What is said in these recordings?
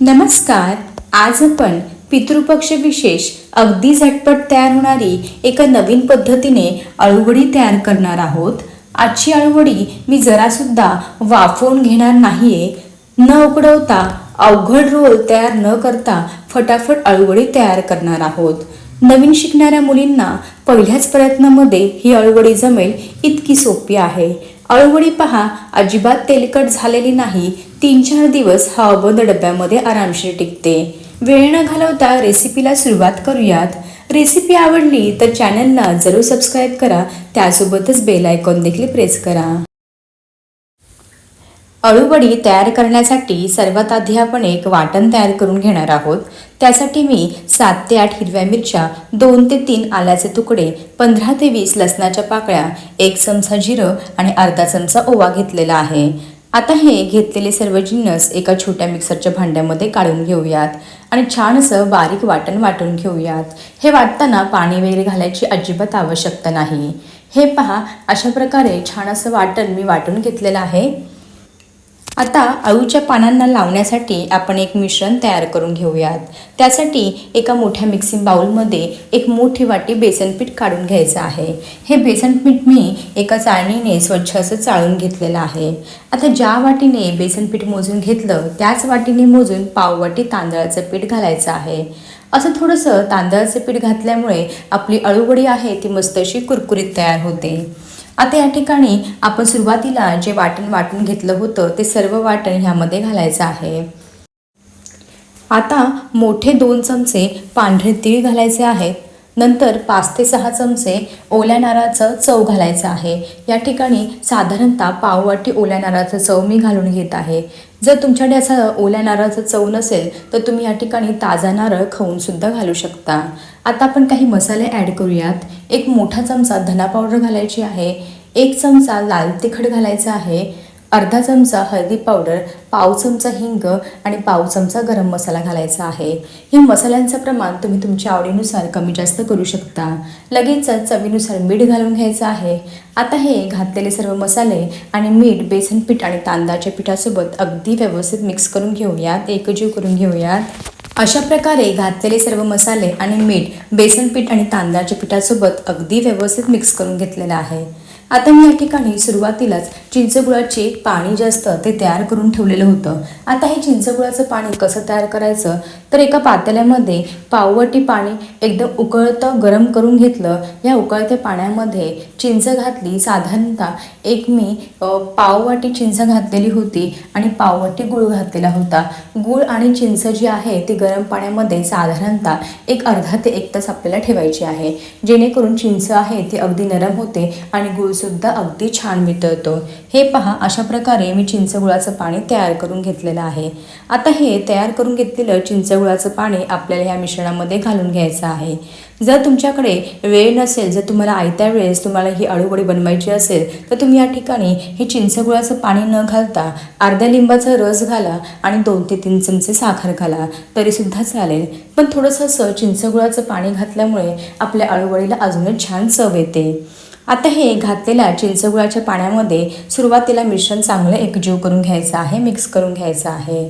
नमस्कार. आज आपण पितृपक्ष विशेष अगदी झटपट तयार होणारी एका नवीन पद्धतीने अळूवडी तयार करणार आहोत. आजची अळूवडी मी जरासुद्धा वाफवून घेणार नाहीये. न उकडवता अवघड रोल तयार न करता फटाफट अळूवडी तयार करणार आहोत. नवीन शिकणाऱ्या मुलींना पहिल्याच प्रयत्नामध्ये ही अळूवडी जमेल इतकी सोपी आहे. अळवडी पहा अजिबात तेलकट झालेली नाही. तीन चार दिवस हा अबोध डब्यामध्ये आरामशीर टिकते. वेळ न घालवता रेसिपीला सुरुवात करूयात. रेसिपी आवडली तर चॅनलला जरूर सबस्क्राईब करा. त्यासोबतच बेल आयकॉन देखील प्रेस करा. अळूवडी तयार करण्यासाठी सर्वात आधी आपण एक वाटण तयार करून घेणार आहोत. त्यासाठी मी सात ते आठ हिरव्या मिरच्या दोन ते तीन आल्याचे तुकडे पंधरा ते वीस लसणाच्या पाकळ्या एक चमचा जिरं आणि अर्धा चमचा ओवा घेतलेला आहे. आता हे घेतलेले सर्व जिन्नस एका छोट्या मिक्सरच्या भांड्यामध्ये काढून घेऊयात आणि छान असं बारीक वाटण वाटून घेऊयात. हे वाटताना पाणी वगैरे घालायची अजिबात आवश्यकता नाही. हे पहा अशा प्रकारे छान असं वाटण मी वाटून घेतलेलं आहे. आता अळूच्या पानांना लावण्यासाठी आपण एक मिश्रण तयार करून घेऊयात. त्यासाठी एका मोठ्या मिक्सिंग बाउलमध्ये एक मोठी वाटी बेसन पीठ काढून घ्यायचं आहे. हे बेसन पीठ मी एका चाळणीने स्वच्छ असं चाळून घेतलेलं आहे. आता ज्या वाटीने बेसन पीठ मोजून घेतलं त्याच वाटीने मोजून पाववाटी तांदळाचं पीठ घालायचं आहे. असं थोडंसं तांदळाचं पीठ घातल्यामुळे आपली अळूवडी आहे ती मस्त अशी कुरकुरीत तयार होते. आता या ठिकाणी आपण सुरुवातीला जे वाटण वाटून घेतलं होतं ते सर्व वाटण ह्यामध्ये घालायचं आहे. आता मोठे दोन चमचे पांढरे तीळ घालायचे आहेत. नंतर पाच ते सहा चमचे ओल्या नारळाचं चव घालायचं आहे. या ठिकाणी साधारणतः पाववाटी ओल्या नारळाचं चव मी घालून घेत आहे. जर तुमच्याकडे असं ओल्या नारळाचं चव नसेल तर तुम्ही या ठिकाणी ताजा नारळ खाऊनसुद्धा घालू शकता. आता आपण काही मसाले ॲड करूयात. एक मोठा चमचा धना पावडर घालायची आहे. एक चमचा लाल तिखट घालायचा आहे. अर्धा चमचा हळदी पावडर पाव चमचा हिंग आणि पाव चमचा गरम मसाला घालायचा आहे. हे मसाल्यांचं प्रमाण तुम्ही तुमच्या आवडीनुसार कमी जास्त करू शकता. लगेचच चवीनुसार मीठ घालून घ्यायचं आहे. आता हे घातलेले सर्व मसाले आणि मीठ बेसन पीठ आणि तांदळाच्या पिठासोबत अगदी व्यवस्थित मिक्स करून घेऊयात एकजीव करून घेऊयात. अशा प्रकारे घातलेले सर्व मसाले आणि मीठ बेसन पीठ आणि तांदळाच्या पिठासोबत अगदी व्यवस्थित मिक्स करून घेतलेलं आहे. आता मी या ठिकाणी सुरुवातीलाच चिंचगुळाचे पाणी जे असतं ते तयार करून ठेवलेलं होतं. आता हे चिंचगुळाचं पाणी कसं तयार करायचं? तर एका पातेल्यामध्ये पाववटी पाणी एकदम उकळतं गरम करून घेतलं. या उकळत्या पाण्यामध्ये चिंच घातली. साधारणतः एक मी पाववाटी चिंच घातलेली होती आणि पाववाटी गुळ घातलेला होता. गुळ आणि चिंच जी आहे ती गरम पाण्यामध्ये साधारणतः एक अर्धा ते एक तास आपल्याला ठेवायची आहे. जेणेकरून चिंच आहे ती अगदी नरम होते आणि गुळसुद्धा अगदी छान वितळतो हे पहा अशा प्रकारे मी चिंचगुळाचं पाणी तयार करून घेतलेलं आहे. आता हे तयार करून घेतलेलं चिंचगुळाचं पाणी आपल्याला ह्या मिश्रणामध्ये घालून घ्यायचं आहे. जर तुमच्याकडे वेळ नसेल जर तुम्हाला आयत्या वेळेस तुम्हाला ही अळूवडी बनवायची असेल तर तुम्ही या ठिकाणी हे चिंचगुळाचं पाणी न घालता अर्ध्या लिंबाचा रस घाला आणि दोन ते तीन चमचे साखर घाला. तरीसुद्धा चालेल. पण थोडंसं असं चिंचगुळाचं पाणी घातल्यामुळे आपल्या अळूवडीला अजूनच छान चव येते. आता हे घातलेल्या चिंचगुळाच्या पाण्यामध्ये सुरुवातीला मिश्रण चांगलं एकजीव करून घ्यायचं आहे मिक्स करून घ्यायचं आहे.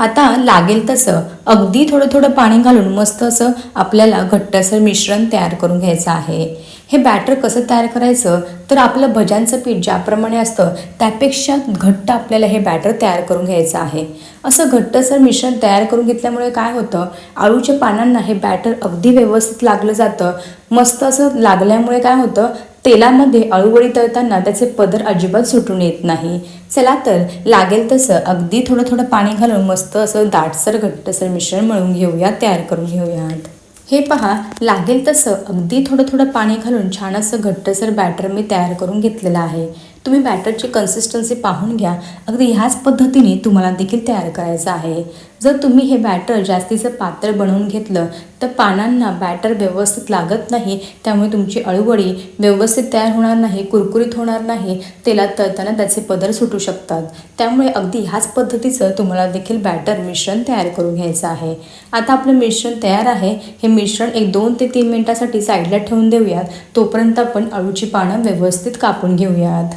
आता लागेल तसं. अगदी थोडं थोडं पाणी घालून मस्त असं आपल्याला घट्टसर मिश्रण तयार करून घ्यायचं आहे. हे बॅटर कसं तयार करायचं? तर आपलं भज्यांचं पीठ ज्याप्रमाणे असतं त्यापेक्षा घट्ट आपल्याला हे बॅटर तयार करून घ्यायचं आहे. असं घट्टसर मिश्रण तयार करून घेतल्यामुळे काय होतं? आळूच्या पानांना हे बॅटर अगदी व्यवस्थित लागलं जातं. मस्त असं लागल्यामुळे काय होतं? तेलामध्ये अळूवडी तळताना त्याचे पदर अजिबात सुटून येत नाही. चला तर लागेल तसं अगदी थोडं थोडं पाणी घालून मस्त असं दाटसर घट्टसर मिश्रण मळून घेऊया तयार करून घेऊयात. हे पहा लागेल तसं अगदी थोडं थोडं पाणी घालून छान असं घट्टसर बॅटर मी तयार करून घेतलेलं आहे. तुम्ही बॅटरची कन्सिस्टन्सी पाहून घ्या. अगदी ह्याच पद्धतीने तुम्हाला देखील तयार करायचं आहे. जर तुम्ही हे बॅटर जास्तीचं पातळ बनवून घेतलं तर पानांना बॅटर व्यवस्थित लागत नाही त्यामुळे तुमची अळूवडी व्यवस्थित तयार होणार नाही कुरकुरीत होणार नाही तेलात तळताना त्याचे पदर सुटू शकतात. त्यामुळे अगदी ह्याच पद्धतीचं तुम्हाला देखील बॅटर मिश्रण तयार करून घ्यायचं आहे. आता आपलं मिश्रण तयार आहे. हे मिश्रण एक दोन ते तीन मिनटासाठी साईडला ठेवून देऊयात. तोपर्यंत आपण अळूची पानं व्यवस्थित कापून घेऊयात.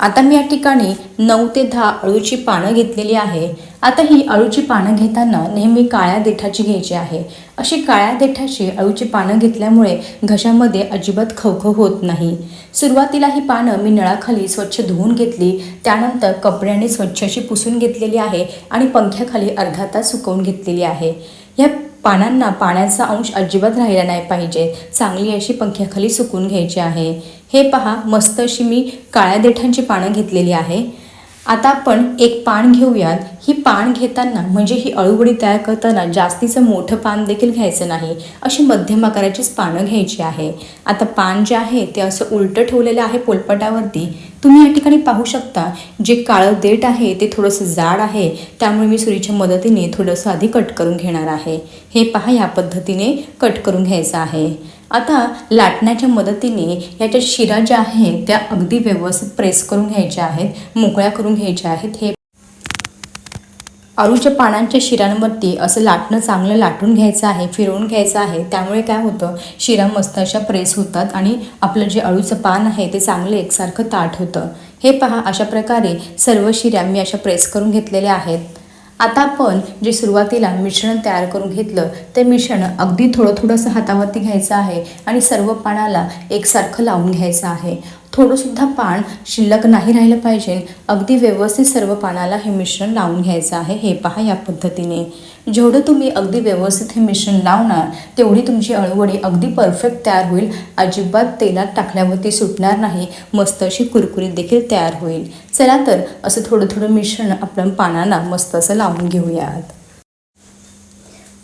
आता मी या ठिकाणी नऊ ते दहा अळूची पानं घेतलेली आहे. आता ही अळूची पानं घेताना नेहमी काळ्या देठाची घ्यायची आहे. अशी काळ्या देठाची अळूची पानं घेतल्यामुळे घशामध्ये अजिबात खवखव होत नाही. सुरुवातीला ही पानं मी नळाखाली स्वच्छ धुवून घेतली त्यानंतर कपड्याने स्वच्छ अशी पुसून घेतलेली आहे आणि पंख्याखाली अर्धा तास सुकवून घेतलेली आहे. या पानांना पाण्याचा अंश अजिबात राहिला नाही पाहिजे. चांगली अशी पंख्याखाली सुकून घ्यायची आहे. हे पहा मस्त अशी मी काळ्या देठांची पानं घेतलेली आहे. आता आपण एक पान घेऊयात. ही पान घेताना म्हणजे ही अळूवडी तयार करताना जास्तीचं मोठं पान देखील घ्यायचं नाही अशी मध्यम आकाराचीच पानं घ्यायची आहे. आता पान जे आहे ते असं उलटं ठेवलेलं आहे पोलपटावरती. तुम्ही या ठिकाणी पाहू शकता जे काळं देठ आहे ते थोडंसं जाड आहे. त्यामुळे मी सुरीच्या मदतीने थोडंसं आधी कट करून घेणार आहे. हे पहा या पद्धतीने कट करून घ्यायचं आहे. आता लाटण्याच्या मदतीने याच्या शिरा ज्या आहेत त्या अगदी व्यवस्थित प्रेस करून घ्यायच्या आहेत मोकळ्या करून घ्यायच्या आहेत. हे अळूच्या पानांच्या शिरांवरती असं लाटणं चांगलं लाटून घ्यायचं आहे फिरवून घ्यायचं आहे. त्यामुळे काय होतं शिरा मस्त अशा प्रेस होतात आणि आपलं जे अळूचं पान आहे ते चांगलं एकसारखं ताट होतं. हे पहा अशा प्रकारे सर्व शिऱ्या मी अशा प्रेस करून घेतलेल्या आहेत. आता आपण जे सुरुवातीला मिश्रण तयार करून घेतलं ते मिश्रण अगदी थोडं थोडंसं हातावरती घ्यायचं आहे आणि सर्व पानाला एकसारखं लावून घ्यायचं आहे. थोडंसुद्धा पान शिल्लक नाही राहिलं पाहिजे. अगदी व्यवस्थित सर्व पानाला हे मिश्रण लावून घ्यायचं आहे हे पहा या पद्धतीने. जेवढं तुम्ही अगदी व्यवस्थित हे मिश्रण लावणार तेवढी तुमची अळवडी अगदी परफेक्ट तयार होईल. अजिबात तेलात टाकल्यावरती सुटणार नाही. मस्त अशी कुरकुरीत देखील तयार होईल. चला तर असं थोडं थोडं मिश्रण आपण पानांना मस्त असं लावून घेऊयात.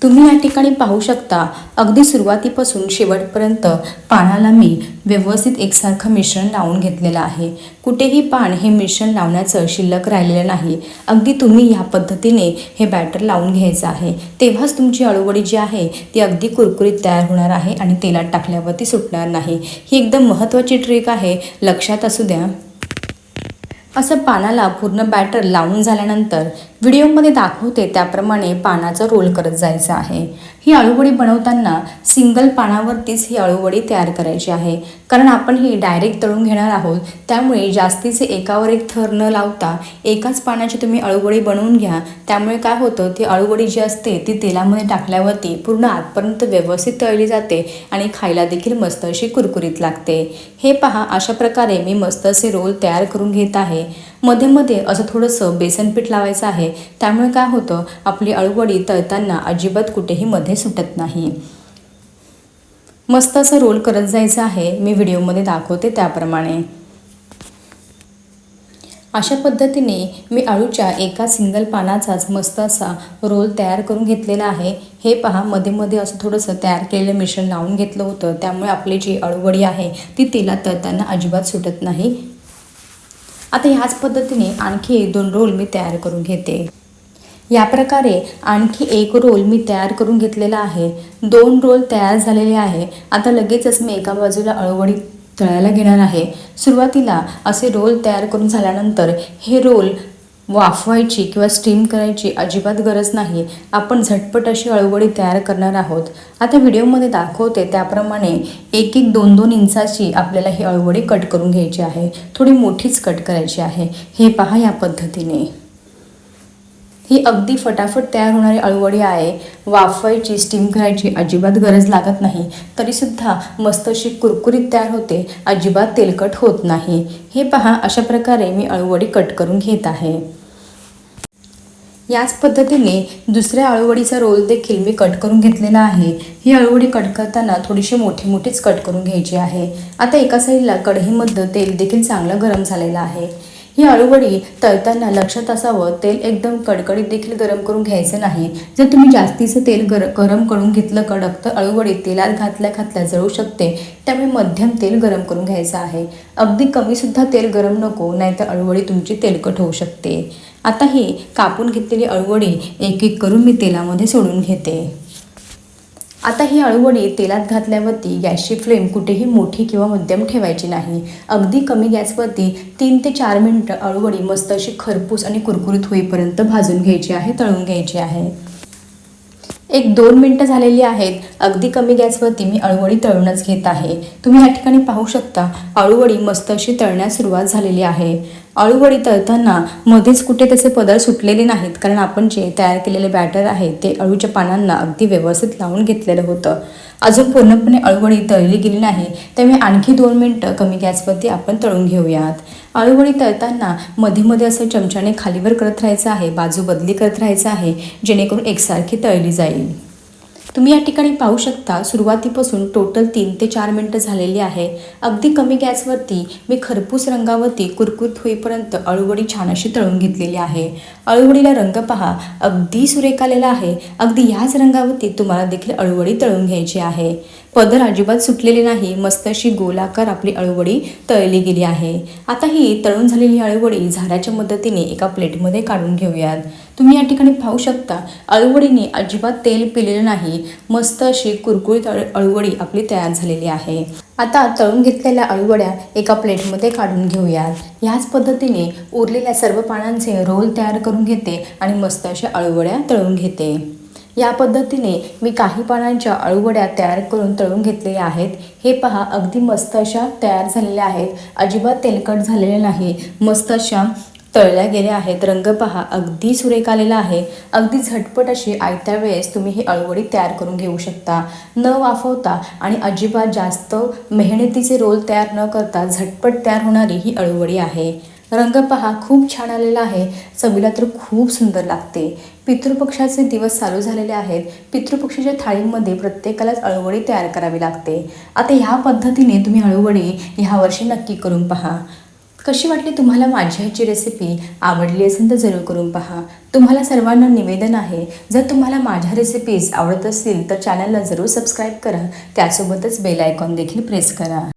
तुम्ही या ठिकाणी पाहू शकता अगदी सुरुवातीपासून शेवटपर्यंत पानाला मी व्यवस्थित एकसारखं मिश्रण लावून घेतलेलं आहे. कुठेही पान हे मिश्रण लावण्याचं शिल्लक राहिलेलं नाही. अगदी तुम्ही या पद्धतीने हे बॅटर लावून घ्यायचं आहे. तेव्हाच तुमची अळूवडी जी आहे ती अगदी कुरकुरीत तयार होणार आहे आणि तेलात टाकल्यावरती सुटणार नाही. ही एकदम महत्त्वाची ट्रिक आहे. लक्षात असू द्या. असं पानाला पूर्ण बॅटर लावून झाल्यानंतर व्हिडिओमध्ये दाखवते त्याप्रमाणे पानाचा रोल करत जायचं आहे. ही आळूवडी बनवताना सिंगल पानावरतीच ही अळूवडी तयार करायची आहे. कारण आपण ही डायरेक्ट तळून घेणार आहोत त्यामुळे जास्तीचे एकावर एक थर न लावता एकाच पानाची तुम्ही अळूवडी बनवून घ्या. त्यामुळे काय होतं ती अळूवडी जी असते ती तेलामध्ये टाकल्यावरती पूर्ण आतपर्यंत व्यवस्थित तळली जाते आणि खायला देखील मस्त अशी कुरकुरीत लागते. हे पहा अशा प्रकारे मी मस्त असे रोल तयार करून घेत आहे. मध्ये मध्ये असं थोडंसं बेसन पीठ लावायचं आहे. त्यामुळे काय होतं आपली अळूवडी तळताना अजिबात कुठेही मध्ये सुटत नाही. मस्त असं रोल करत जायचं आहे. मी व्हिडिओमध्ये दाखवते त्याप्रमाणे. अशा पद्धतीने मी अळूच्या एका सिंगल पानाचाच मस्त असा रोल तयार करून घेतलेला आहे. हे पहा मध्ये मध्ये असं थोडंसं तयार केलेलं मिश्रण लावून घेतलं होतं. त्यामुळे आपली जी अळूवडी आहे ती तेलात तळताना अजिबात सुटत नाही. आता ह्याच पद्धतीने आणखी एक दोन रोल मी तयार करून घेते. या प्रकारे आणखी एक रोल मी तयार करून घेतलेला आहे. दोन रोल तयार झालेले आहे. आता लगेचच मी एका बाजूला अळूवडी तळायला घेणार आहे. सुरुवातीला असे रोल तयार करून झाल्यानंतर हे रोल वाफवायची किंवा स्टीम करायची अजिबात गरज नाही. आपण झटपट अशी अळूवडी तयार करणार आहोत. आता व्हिडिओमध्ये दाखवते त्याप्रमाणे एक एक दोन दोन इंचाची आपल्याला ही अळूवडी कट करून घ्यायची आहे. थोडी मोठीच कट करायची आहे. हे पहा या पद्धतीने. ही अगदी फटाफट तयार होणारी अळूवडी आहे. वाफवायची स्टीम करायची अजिबात गरज लागत नाही. तरीसुद्धा मस्त अशी कुरकुरीत तयार होते. अजिबात तेलकट होत नाही. हे पहा अशा प्रकारे मी अळूवडी कट करून घेत आहे. याच पद्धतीने दुसऱ्या अळूवडीचा रोल देखील मी कट करून घेतलेला आहे. ही अळूवडी कट करताना थोडीशी मोठी मोठीच कट करून घ्यायची आहे. आता एका साईडला कढईमध्ये तेल देखील चांगलं गरम झालेलं आहे. ही अळूवडी तळताना लक्षात असावं तेल एकदम कडकडीत देखील गरम करून घ्यायचं नाही. जर तुम्ही जास्तीचं तेल गर गरम करून घेतलं कडक तर अळूवडी तेलात घातल्या घातल्या जळू शकते त्यामुळे मध्यम तेल गरम करून घ्यायचं आहे. अगदी कमीसुद्धा तेल गरम नको नाहीतर अळूवडी तुमची तेलकट होऊ शकते. आता ही कापून घेतलेली अळूवडी एक एक करून मी तेलामध्ये सोडून घेते. आता ही अळूवडी तेलात घातल्यावरती गॅसची फ्लेम कुठेही मोठी किंवा मध्यम ठेवायची नाही. अगदी कमी गॅसवरती तीन ते चार मिनटं अळूवडी मस्त अशी खरपूस आणि कुरकुरीत होईपर्यंत भाजून घ्यायची आहे तळून घ्यायची आहे. एक दोन मिनटं झालेली आहेत. अगदी कमी गॅसवरती मी अळूवडी तळूनच घेत आहे. तुम्ही या ठिकाणी पाहू शकता अळूवडी मस्त अशी तळण्यास सुरुवात झालेली आहे. अळूवडी तळताना मध्येच कुठे त्याचे पदर सुटलेले नाहीत कारण आपण जे तयार केलेले बॅटर आहे ते अळूच्या पानांना अगदी व्यवस्थित लावून घेतलेलं होतं. अजून पूर्णपणे अळूवडी तळली गेली नाही त्यामुळे आणखी दोन मिनटं कमी गॅसवरती आपण तळून घेऊयात. अळूवडी तळताना मध्ये मध्ये असं चमच्याने खालीवर करत राहायचं आहे बाजू बदली करत राहायचं आहे जेणेकरून एकसारखी तळली जाईल. तुम्ही या ठिकाणी पाहू शकता सुरुवातीपासून टोटल तीन ते चार मिनटं झालेली आहे. अगदी कमी गॅसवरती मी खरपूस रंगावरती कुरकुरीत होईपर्यंत अळूवडी छान अशी तळून घेतलेली आहे. अळूवडीला रंग पहा अगदी सुरेख आलेला आहे. अगदी ह्याच रंगावरती तुम्हाला देखील अळूवडी तळून घ्यायची आहे. पदर अजिबात सुटलेली नाही. मस्त अशी गोलाकार आपली अळूवडी तळली गेली आहे. आता ही तळून झालेली अळूवडी झाऱ्याच्या मदतीने एका प्लेटमध्ये काढून घेऊयात. तुम्ही या ठिकाणी पाहू शकता अळूवडीने अजिबात तेल पिलेलं नाही. मस्त अशी कुरकुरीत अळ अळूवडी आपली तयार झालेली आहे. आता तळून घेतलेल्या अळूवड्या एका प्लेटमध्ये काढून घेऊयात. ह्याच पद्धतीने उरलेल्या सर्व पानांचे रोल तयार करून घेते आणि मस्त अशा अळूवड्या तळून घेते. या पद्धतीने मी काही पानांच्या अळूवड्या तयार करून तळून घेतलेल्या आहेत. हे पहा अगदी मस्त अशा तयार झालेल्या आहेत. अजिबात तेलकट झालेले नाही. मस्त अशा तळल्या गेल्या आहेत. रंग पहा अगदी सुरेख आलेला आहे. अगदी झटपट अशी आयत्या वेळेस तुम्ही ही अळवडी तयार करून घेऊ शकता. न वाफवता आणि अजिबात जास्त मेहनतीचे रोल तयार न करता झटपट तयार होणारी ही अळवडी आहे. रंग पहा खूप छान आलेला आहे. चवीला तर खूप सुंदर लागते. पितृपक्षाचे दिवस चालू झालेले आहेत. पितृपक्षाच्या थाळीमध्ये प्रत्येकालाच अळवडी तयार करावी लागते. आता ह्या पद्धतीने तुम्ही अळवडी ह्या वर्षी नक्की करून पहा. कशी वाटली तुम्हाला माझ्या ह्याची रेसिपी आवडली असेल तर जरूर करून पहा. तुम्हाला सर्वांना निवेदन आहे जर तुम्हाला माझ्या रेसिपीज आवडत असतील तर चॅनलला जरूर सबस्क्राईब करा. त्यासोबतच बेल आयकॉन देखील प्रेस करा.